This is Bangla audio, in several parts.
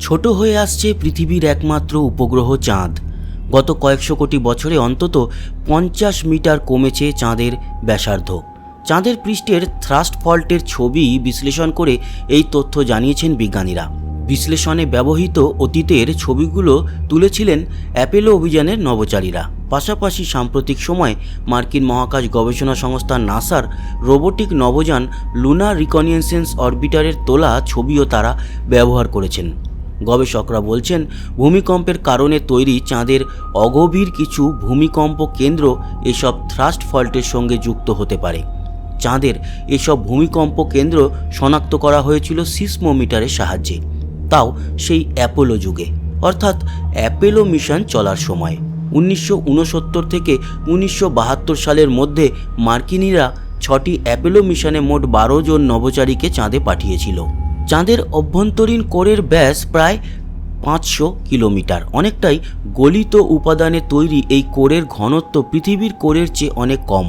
ছোট হয়ে আসছে পৃথিবীর একমাত্র উপগ্রহ চাঁদ। গত কয়েকশো কোটি বছরে অন্তত পঞ্চাশ মিটার কমেছে চাঁদের ব্যাসার্ধ। চাঁদের পৃষ্ঠের থ্রাস্ট ফল্টের ছবি বিশ্লেষণ করে এই তথ্য জানিয়েছেন বিজ্ঞানীরা। বিশ্লেষণে ব্যবহৃত অতীতের ছবিগুলো তুলেছিলেন অ্যাপেলো অভিযানের নভোচারীরা পাশাপাশি সাম্প্রতিক সময়ে মার্কিন মহাকাশ গবেষণা সংস্থা নাসার রোবোটিক নবযান লুনার রিকনিয়েন্সেন্স অরবিটারের তোলা ছবিও তারা ব্যবহার করেছেন। গবেষকরা বলছেন, ভূমিকম্পের কারণে তৈরি চাঁদের অগভীর কিছু ভূমিকম্প কেন্দ্র এসব থ্রাস্ট ফল্টের সঙ্গে যুক্ত হতে পারে। চাঁদের এসব ভূমিকম্প কেন্দ্র শনাক্ত করা হয়েছিল সিসমোমিটারের সাহায্যে। তাও সেই অ্যাপোলো যুগে, অর্থাৎ অ্যাপেলো মিশন চলার সময়। উনিশশো উনসত্তর থেকে উনিশশো বাহাত্তর সালের মধ্যে মার্কিনিরা ছটি অ্যাপেলো মিশনে মোট বারো জন নভোচারীকে চাঁদে পাঠিয়েছিল। চাঁদের অভ্যন্তরীণ কোরের ব্যাস প্রায় পাঁচশো কিলোমিটার। অনেকটাই গলিত উপাদানে তৈরি এই কোরের ঘনত্ব পৃথিবীর কোরের চেয়ে অনেক কম।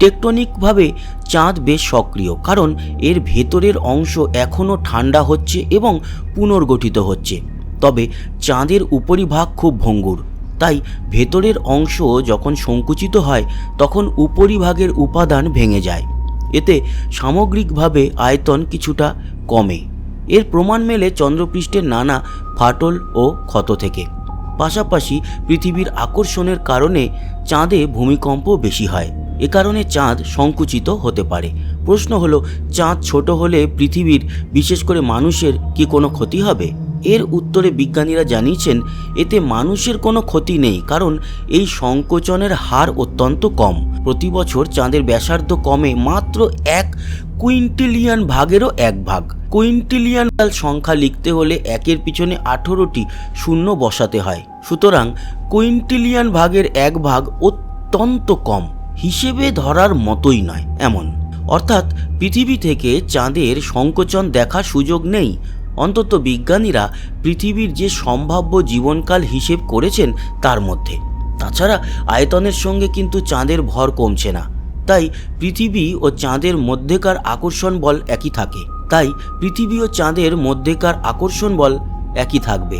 টেকটনিকভাবে চাঁদ বেশ সক্রিয়, কারণ এর ভেতরের অংশ এখনও ঠান্ডা হচ্ছে এবং পুনর্গঠিত হচ্ছে। তবে চাঁদের উপরিভাগ খুব ভঙ্গুর, তাই ভেতরের অংশ যখন সংকুচিত হয়, তখন উপরিভাগের উপাদান ভেঙে যায়। এতে সামগ্রিকভাবে আয়তন কিছুটা কমে। এর প্রমাণ মেলে চন্দ্রপৃষ্ঠের নানা ফাটল ও ক্ষত থেকে। পাশাপাশি পৃথিবীর আকর্ষণের কারণে চাঁদে ভূমিকম্প বেশি হয়। এ কারণে চাঁদ সংকুচিত হতে পারে। প্রশ্ন হলো, চাঁদ ছোট হলে পৃথিবীর বিশেষ করে মানুষের কি কোনো ক্ষতি হবে? এর উত্তরে বিজ্ঞানীরা জানিয়েছেন, এতে মানুষের কোনো ক্ষতি নেই, কারণ এই সংকোচনের হার অত্যন্ত কম। প্রতি বছর চাঁদের ব্যাসার্ধ কমে মাত্র এক কুইন্টিলিয়ান ভাগেরও এক ভাগ। কুইন্টিলিয়ান সংখ্যা লিখতে হলে একের পিছনে আঠেরোটি শূন্য বসাতে হয়। সুতরাং কুইন্টিলিয়ান ভাগের এক ভাগ অত্যন্ত কম, হিসেবে ধরার মতোই নয়, এমন। অর্থাৎ পৃথিবী থেকে চাঁদের সংকোচন দেখার সুযোগ নেই। অন্তত বিজ্ঞানীরা পৃথিবীর যে সম্ভাব্য জীবনকাল হিসেব করেছেন তার মধ্যে। তাছাড়া আয়তনের সঙ্গে কিন্তু চাঁদের ভর কমছে না। তাই পৃথিবী ও চাঁদের মধ্যেকার আকর্ষণ বল একই থাকে। তাই পৃথিবী ও চাঁদের মধ্যেকার আকর্ষণ বল একই থাকবে।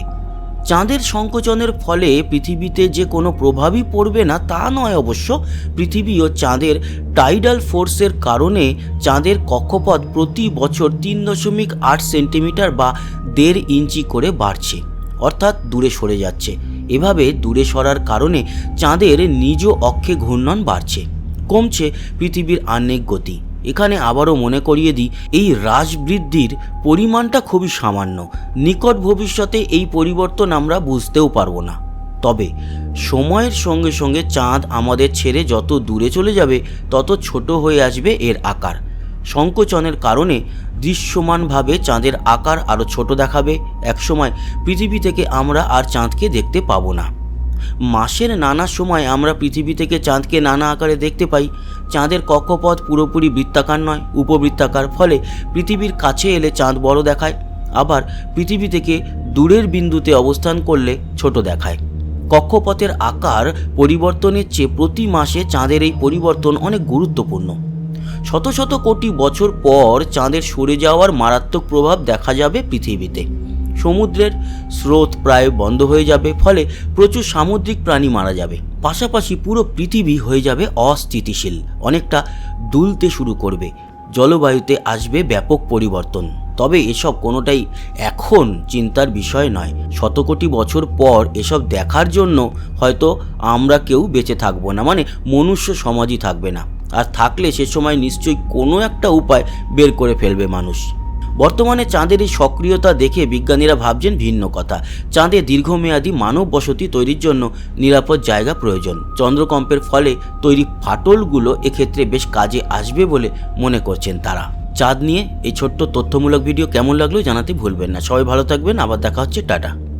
চাঁদের সংকোচনের ফলে পৃথিবীতে যে কোনো প্রভাবই পড়বে না তা নয় অবশ্য। পৃথিবী ও চাঁদের টাইডাল ফোর্সের কারণে চাঁদের কক্ষপথ প্রতি বছর তিন দশমিক আট সেন্টিমিটার বা দেড় ইঞ্চি করে বাড়ছে। অর্থাৎ দূরে সরে যাচ্ছে। এভাবে দূরে সরার কারণে চাঁদের নিজ অক্ষে ঘূর্ণন বাড়ছে, কমছে পৃথিবীর আহ্নিক গতি। এখানে আবারও মনে করিয়ে দিই, এই হ্রাস বৃদ্ধির পরিমাণটা খুবই সামান্য। নিকট ভবিষ্যতে এই পরিবর্তন আমরা বুঝতেও পারব না। তবে সময়ের সঙ্গে সঙ্গে চাঁদ আমাদের ছেড়ে যত দূরে চলে যাবে, তত ছোট হয়ে আসবে এর আকার। সংকোচনের কারণে দৃশ্যমানভাবে চাঁদের আকার আরও ছোট দেখাবে। একসময় পৃথিবী থেকে আমরা আর চাঁদকে দেখতে পাবো না। মাসের নানা সময় আমরা পৃথিবী থেকে চাঁদকে নানা আকারে দেখতে পাই। চাঁদের কক্ষপথ পুরোপুরি বৃত্তাকার নয়, উপবৃত্তাকার। ফলে পৃথিবীর কাছে এলে চাঁদ বড় দেখায়, আবার পৃথিবী থেকে দূরের বিন্দুতে অবস্থান করলে ছোট দেখায়। কক্ষপথের আকার পরিবর্তনের চেয়ে প্রতি মাসে চাঁদের এই পরিবর্তন অনেক গুরুত্বপূর্ণ। শত শত কোটি বছর পর চাঁদের সরে যাওয়ার মারাত্মক প্রভাব দেখা যাবে পৃথিবীতে। সমুদ্রের স্রোত প্রায় বন্ধ হয়ে যাবে, ফলে প্রচুর সামুদ্রিক প্রাণী মারা যাবে। পাশাপাশি পুরো পৃথিবী হয়ে যাবে অস্থিতিশীল, অনেকটা দুলতে শুরু করবে। জলবায়ুতে আসবে ব্যাপক পরিবর্তন। তবে এসব কোনোটাই এখন চিন্তার বিষয় নয়। শত কোটি বছর পর এসব দেখার জন্য হয়তো আমরা কেউ বেঁচে থাকব না মানে মনুষ্য সমাজই থাকবে না। আর থাকলে সে সময় নিশ্চয়ই কোনো একটা উপায় বের করে ফেলবে মানুষ। বর্তমানে চাঁদের এই সক্রিয়তা দেখে বিজ্ঞানীরা ভাবছেন ভিন্ন কথা। চাঁদে দীর্ঘমেয়াদী মানব বসতি তৈরির জন্য নিরাপদ জায়গা প্রয়োজন। চন্দ্রকম্পের ফলে তৈরি ফাটলগুলো এক্ষেত্রে বেশ কাজে আসবে বলে মনে করছেন তারা। চাঁদ নিয়ে এই ছোট্ট তথ্যমূলক ভিডিও কেমন লাগল জানাতে ভুলবেন না। সবাই ভালো থাকবেন। আবার দেখা হচ্ছে। টাটা।